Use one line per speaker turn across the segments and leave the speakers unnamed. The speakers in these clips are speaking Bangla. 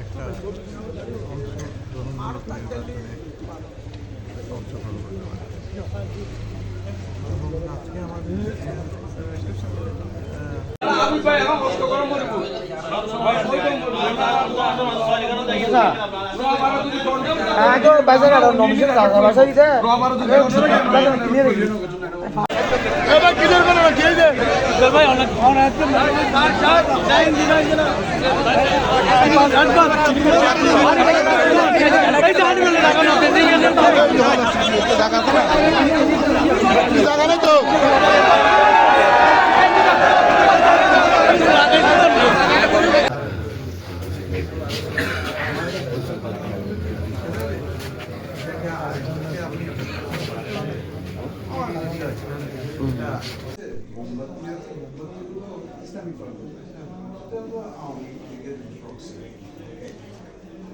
একটা অংশগ্রহণমূলক নির্বাচনে অংশগ্রহণ করতে পারে এবং আজকে আমাদের
ভাই অনেক
নেই তো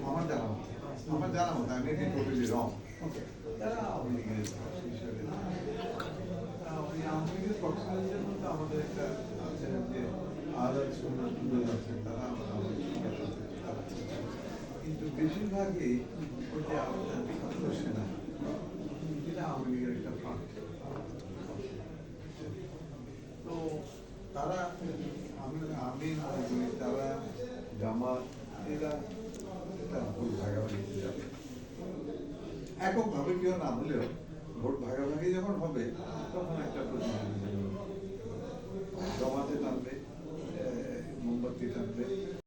আমার জানা মতে আমার জানা মতে আমি এটি টোটালি রং তারা আওয়ামী লীগের হিসেবে আওয়ামী লীগের মধ্যে আমাদের একটা আছে যে সুন্দর দুজন আছে তারা। কিন্তু বেশিরভাগই ওই যে আমাদের সেনা এটা আওয়ামী লীগের একটা ফান্ড তো তারা আমি আমি তারা জামা ভোট যাবে। এককভাবে কেউ না হলেও ভোট ভাগাভাগি যখন হবে, তখন একটা প্রতিনিধি